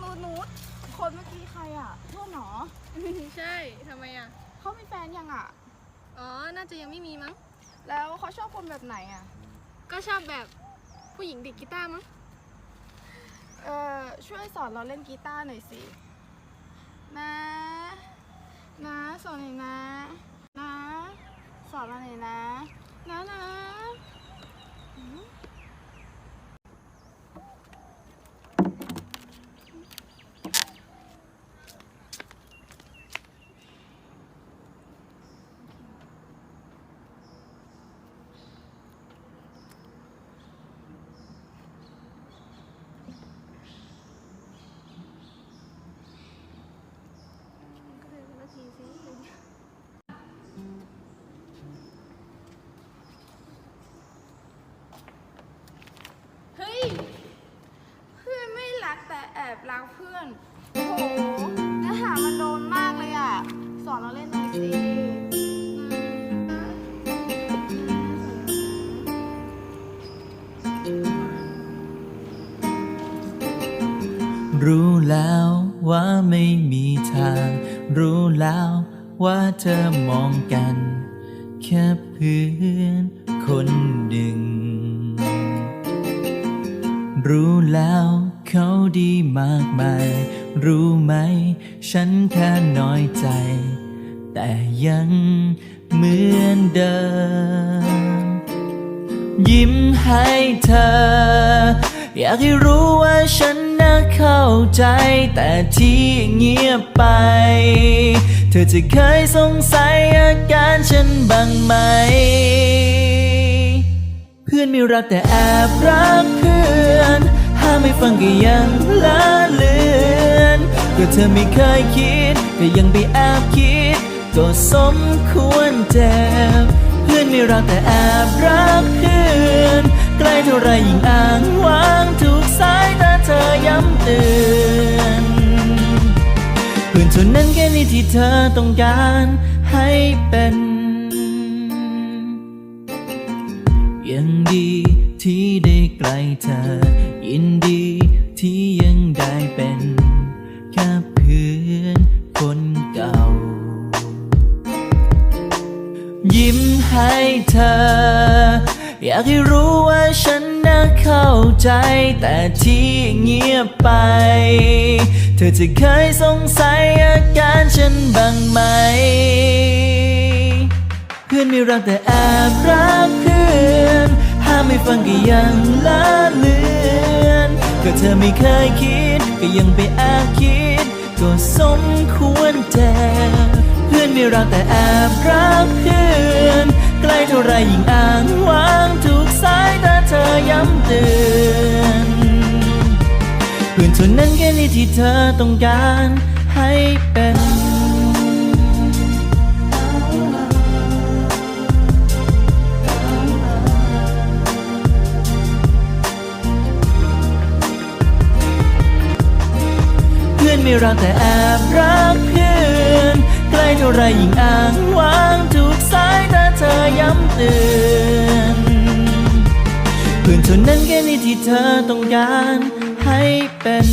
นูดนูดคนเมื่อกี้ใครอะเพื่อนเหรอใช่ทำไมอะ เขามีแฟนยังอะ อ๋อ น่าจะยังไม่มีมั้ง แล้วเขาชอบคนแบบไหนอะ ก็ชอบแบบผู้หญิงดีดกีตาร์มั้ง เออช่วยสอนเราเล่นกีตาร์หน่อยสิ นะ นะ สอนหน่อยนะ นะ สอนเราหน่อยนะ นะนะอืม ก็เลยนาทีสิ เฮ้ย เพื่อนไม่รักแต่แอบ รักเพื่อน โอ้โหเนื้อหามันโดนมากเลยอะ สอนเราเล่นหน่อยสิรู้แล้วว่าไม่มีทาง รู้แล้วว่าเธอมองกัน แค่เพื่อนคนหนึ่ง เขาดีมากมาย รู้ไหม ฉันแค่น้อยใจ แต่ยังเหมือนเดิม ยิ้มให้เธอ อยากให้รู้ว่าฉันน่ะเข้าใจ แต่ที่เงียบไป เธอจะเคยสงสัยอาการฉันบ้างไหม เพื่อนไม่รักแต่แอบรักเพื่อน ไม่ฟังก็ยังละเลือนก็เธอไม่เคยคิดก็ยังไปแอบคิด ก็สมควรเจ็บเพื่อนไม่รักแต่แอบรักเพื่อนใกล้เท่าไรยิ่งอ้างว้างถูกสายตาเธอย้ำเตือนเพื่อนเท่านั้นแค่นี้ที่เธอต้องการให้เป็นยังดีที่ได้ใกล้เธอ ยิ้มให้เธอ อยากให้รู้ว่าฉันน่ะเข้าใจ แต่ที่เงียบไป เธอจะเคยสงสัยอาการฉันบ้างไหม เพื่อนไม่รักแต่แอบรักเพื่อนห้ามไม่ฟังก็ยังละเลือนก็เธอไม่เคยคิด ก็ยังไปแอบคิด ก็สมควรเจ็บ ไม่รักแต่แอบรักเพื่อนใกล้เท่าไรยิ่งอ้างว้างถูกสายตาเธอย้ำเตือนเพื่อนเท่านั้นแค่นี้ที่เธอต้องการให้เป็นเพื่อนไม่รักแต่แอบรักเพื่อน ใกล้เท่าไรยิ่งอ้างว้างถูกสายตาเธอย้ำเตือนเพื่อนเท่านั้นแค่นี้ที่เธอต้องการให้เป็น